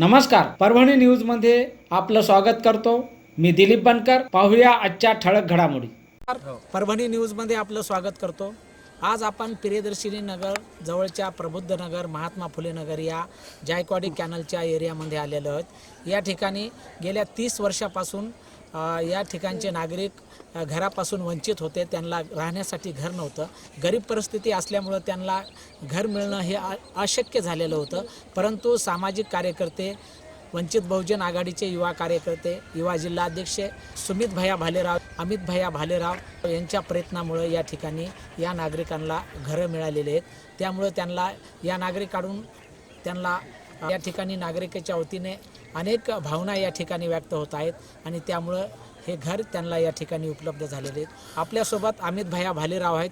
नमस्कार परभणी न्यूजमध्ये आपलं स्वागत करतो. मी दिलीप बनकर पाहूया आजच्या ठळक घडामोडी. परभणी न्यूजमध्ये आपलं स्वागत करतो. आज आपण प्रियदर्शिनी नगर जवळच्या प्रबुद्ध नगर महात्मा फुले नगर या जायकवाडी कॅनलच्या एरियामध्ये आलेलो आहोत. या ठिकाणी गेल्या तीस वर्षापासून या ठिकाणचे नागरिक घरापासून वंचित होते. त्यांना राहण्यासाठी घर नव्हतं. गरीब परिस्थिती असल्यामुळं त्यांना घर मिळणं हे अ- अशक्य झालेलं होतं. परंतु सामाजिक कार्यकर्ते वंचित बहुजन आघाडीचे युवा कार्यकर्ते युवा जिल्हाध्यक्ष सुमित भैया भालेराव अमित भैया भालेराव यांच्या प्रयत्नामुळे या ठिकाणी या नागरिकांना घरं मिळालेली आहेत. त्यामुळं त्यांना या नागरिकांकडून त्यांना या ठिकाणी नागरिकाच्या वतीने अनेक भावना या ठिकाणी व्यक्त होत आहेत आणि त्यामुळं हे घर त्यांना या ठिकाणी उपलब्ध झालेले आहेत. आपल्यासोबत अमित भैया भालेराव आहेत.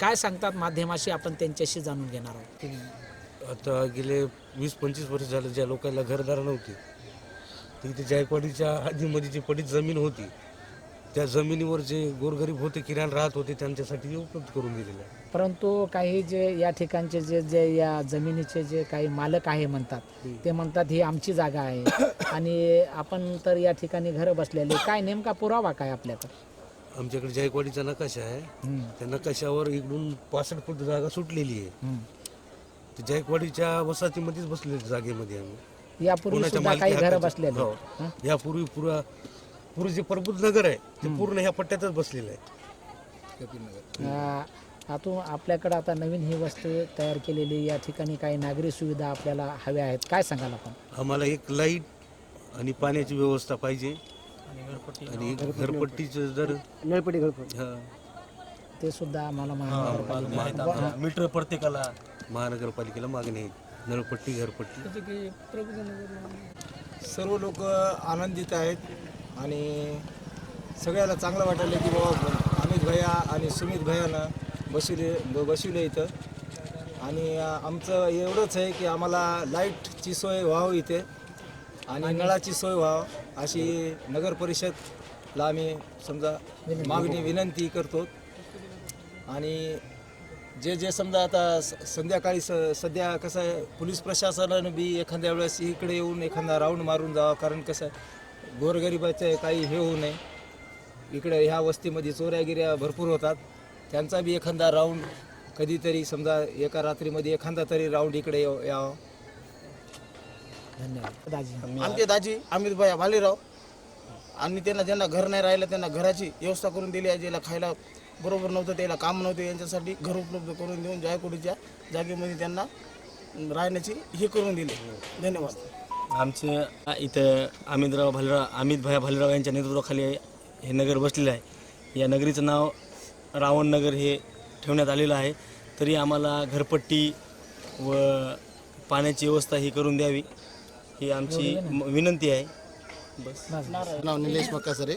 काय सांगतात माध्यमाशी आपण त्यांच्याशी जाणून घेणार आहोत? आता गेले वीस पंचवीस वर्ष झालं ज्या लोकांना घरदार नव्हती. तिथे जायकवाडीच्या आधीमध्ये जी पडीत जमीन होती त्या जमिनीवर जे गोरगरीब होते किराण राहत होते त्यांच्यासाठी उपलब्ध करून दिलेलं आहे. परंतु काही जे या ठिकाणचे जे जे या जमिनीचे जे काही मालक आहे म्हणतात ते म्हणतात ही आमची जागा आहे. आणि आपण तर या ठिकाणी घरं बसलेले काय नेमका पुरावा काय आपल्याकडे? आमच्याकडे जायकवाडीचा नकाशा आहे. त्या नकाशावर इकडून पासष्ट फूट जागा सुटलेली आहे. तर जायकवाडीच्या वसाहतीमध्येच बसलेल्या जागेमध्ये आम्ही. यापूर्वी कोणाच्या सुद्धा मालकी काही घरं हक्काचे- बसलेले हो. हं? यापूर्वी पुरा पूर्वी जे प्रबुद्ध नगर आहे. ते पूर्ण ह्या पट्ट्यातच बसलेलं आहे. अं, आतून आपल्याकडे आता नवीन ही वस्तू तयार केलेली या ठिकाणी काही नागरी सुविधा आपल्याला हव्या आहेत. काय सांगाल आपण? आम्हाला एक लाइट आणि पाण्याची व्यवस्था पाहिजे. आणि घरपट्टीचं जर नळपटी घरपट हा, ते सुद्धा आम्हाला महानगरपालिका मीटर प्रत्येकाला महानगरपालिकेला मागणी आहे. नळपट्टी घरपट्टी. सर्व लोक आनंदित आहेत. आणि सगळ्याला चांगलं वाटायलं की बाबा अमित भैया आणि सुमित भैयानं बसविले ब- बसविले इथं. आणि आमचं एवढंच आहे की आम्हाला लाईटची सोय व्हावं इथे आणि नळाची सोय व्हावं अशी नगर परिषदला आम्ही समजा मागणी विनंती करतो. आणि जे जे समजा आता संध्याकाळी स सध्या कसं आहे पोलीस प्रशासनानं बी एखाद्या वेळेस इकडे येऊन एखादा राऊंड मारून जावा कारण कसं आहे गोरगरिबाचं काही हे होऊ नये. इकडे ह्या वस्तीमध्ये चोऱ्यागिऱ्या भरपूर होतात. त्यांचा बी एखादा राऊंड कधीतरी समजा एका रात्रीमध्ये एखादा तरी राऊंड इकडे याव- यावं धन्यवाद. दाजी. आमचे दाजी अमित भाई भालेराव. आणि त्यांना ज्यांना घर नाही राहिलं त्यांना घराची व्यवस्था करून दिली आहे. ज्याला खायला बरोबर नव्हतं त्याला काम नव्हते यांच्यासाठी घर उपलब्ध करून देऊन जायकोडीच्या जागेमध्ये त्यांना राहण्याची हे करून दिली. धन्यवाद. आमचे इथं अमितराव भालेराव अमित भाया भालेराव यांच्या नेतृत्वाखाली हे नगर बसलेलं आहे. या नगरीचं नाव रावण नगर हे ठेवण्यात आलेलं आहे. तरी आम्हाला घरपट्टी व पाण्याची व्यवस्था ही करून द्यावी ही आमची विनंती आहे. बस. नाव निलेश मक्कासरे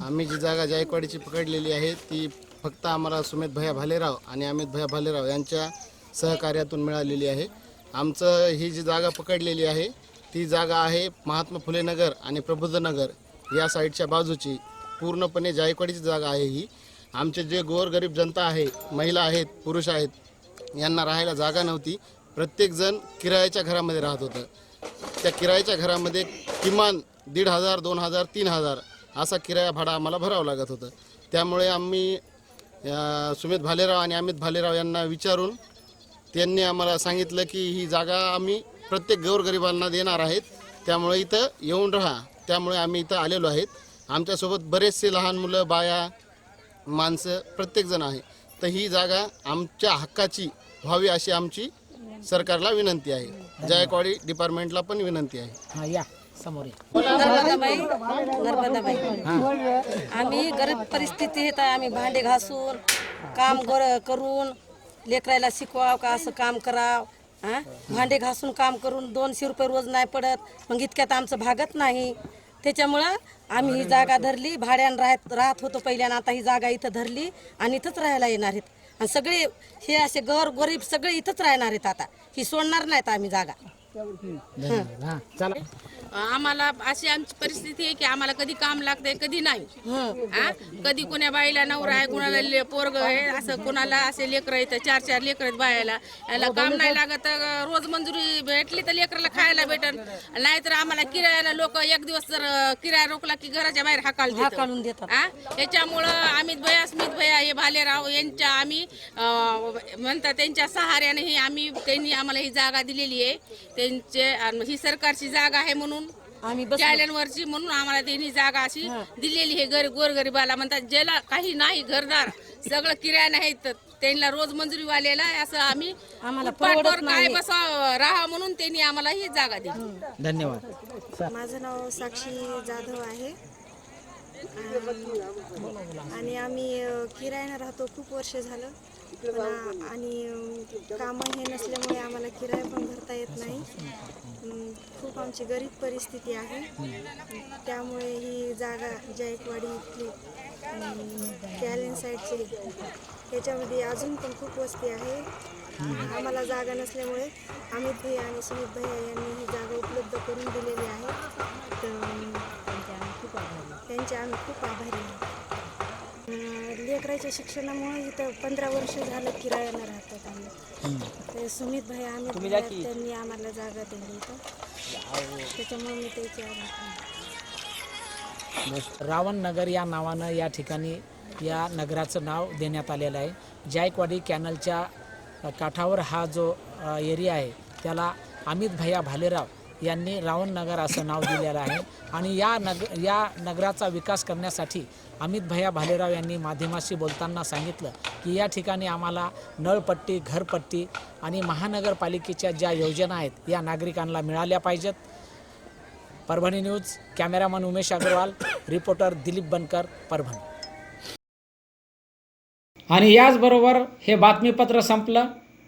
आम्ही जी जागा जायकवाडीची पकडलेली आहे ती फक्त आम्हाला सुमित भैया भालेराव आणि अमित भैया भालेराव यांच्या सहकार्यातून मिळालेली आहे. आमचं ही जी जागा पकडलेली आहे ती जागा आहे महात्मा फुले नगर आणि प्रबुद्ध नगर. या साईडच्या बाजूची पूर्णपणे जायकवाडीची जागा आहे ही. आमचे जे गोरगरीब जनता आहे महिला आहेत पुरुष आहेत यांना राहायला जागा नव्हती. प्रत्येकजण किरायाच्या घरामध्ये राहत होतं. त्या किरायाच्या घरामध्ये किमान दीड हजार दोन हजार तीन हजार असा किराया भाडा आम्हाला भरावं लागत होतं. त्यामुळे आम्ही सुमित भालेराव आणि अमित भालेराव यांना विचारून त्यांनी आम्हाला सांगितलं की ही जागा आम्ही प्रत्येक गोरगरिबांना देणार आहेत. त्यामुळे इथं येऊन राहा. त्यामुळे आम्ही इथं आलेलो आहेत. आमच्यासोबत बरेचसे लहान मुलं बाया माणसं प्रत्येकजण आहे. तर ही जागा आमच्या हक्काची व्हावी अशी आमची सरकारला विनंती आहे. जायकवाडी डिपार्टमेंटला पण विनंती आहे. हां या. समोर आम्ही गरीब परिस्थिती येत आहे आम्ही भांडे घासून काम गोर करून लेकरायला शिकवाव का असं काम कराव? हा? भांडे घासून काम करून दोनशे रुपये रोज नाही पडत. मग इतक्यात आमचं भागत नाही. त्याच्यामुळं आम्ही ही जागा धरली. भाड्यानं राहत राहत होतो पहिल्यानं आता ही जागा इथं धरली आणि इथंच राहायला येणार आहेत. आणि सगळे हे असे गर गरीब सगळे इथंच राहणार आहेत आता. ही सोडणार नाहीत आम्ही जागा. धन्यवाद. चला. आम्हाला अशी आमची परिस्थिती आहे की आम्हाला कधी काम लागतंय कधी नाही. हा? कधी कोण्या बाईला नवरा आहे कुणाला ले- पोरग आहे असं कोणाला असे लेकरं येतं चार चार लेकर आहेत बायाला. याला काम नाही लागत रोज मंजुरी भेटली तर लेकराला खायला भेटन. नाहीतर आम्हाला किरायाला लोक एक दिवस जर किराया रोखला की घराच्या बाहेर हाकाल हाकालून देतात. हा त्याच्यामुळं अमित भैया स्मित भैया हे भालेराव यांच्या आम्ही म्हणतात त्यांच्या सहाऱ्याने ही आम्ही त्यांनी आम्हाला ही जागा दिलेली आहे. त्यांचे ही सरकारची जागा आहे म्हणून आम्ही बस वरची म्हणून आम्हाला त्यांनी जागा अशी दिलेली आहे. गरीब गोरगरीबाला म्हणतात ज्याला काही नाही घरदार सगळं किराया नाही तर त्यांना रोज मंजुरीवाल्याला असं आम्ही आम्हाला फुटपाथवर परवडत काय नाही. बसा राहा म्हणून त्यांनी आम्हाला ही जागा दिली. धन्यवाद. माझं नाव साक्षी जाधव आहे. आणि आम्ही अं, किरायानं राहतो खूप वर्ष झालं. पण आ- आणि अं, कामं हे नसल्यामुळे आम्हाला किराया पण येत नाही. खूप आमची गरीब परिस्थिती आहे. त्यामुळे ही जागा जायकवाडी इथली कॅलेन साईडची ह्याच्यामध्ये अजून पण खूप वस्ती आहे. आम्हाला जागा नसल्यामुळे अमित भैया आणि सुमित भैया यांनी ही जागा उपलब्ध करून दिलेली आहे. तर त्यांचे आम्ही खूप आभारी आहे लेकराच्या शिक्षणामुळे इथं पंधरा वर्ष झालं किरायानं राहतात आम्ही. ते सुमित भैया अमित भैया त्यांनी आम्हाला जागा दिली इथं. त्याच्यामुळे मी त्याची रावण नगर या नावानं या ठिकाणी या नगराचं नाव देण्यात आलेलं आहे. जायकवाडी कॅनलच्या काठावर हा जो एरिया आहे त्याला अमित भैया भालेराव यांनी रावण नगर असं नाव दिलेलं आहे. आणि या नग या नगराचा विकास करण्यासाठी अमित भैया भालेराव यांनी माध्यमाशी बोलताना सांगितलं की या ठिकाणी आम्हाला नळपट्टी घरपट्टी आणि महानगरपालिकेच्या ज्या योजना आहेत या नागरिकांना मिळाल्या पाहिजेत. Parbhani news cameraman Umesh Agrawal reporter Dilip Bankar Parbhani. आणि याचबरोबर हे बातमीपत्र संपलं.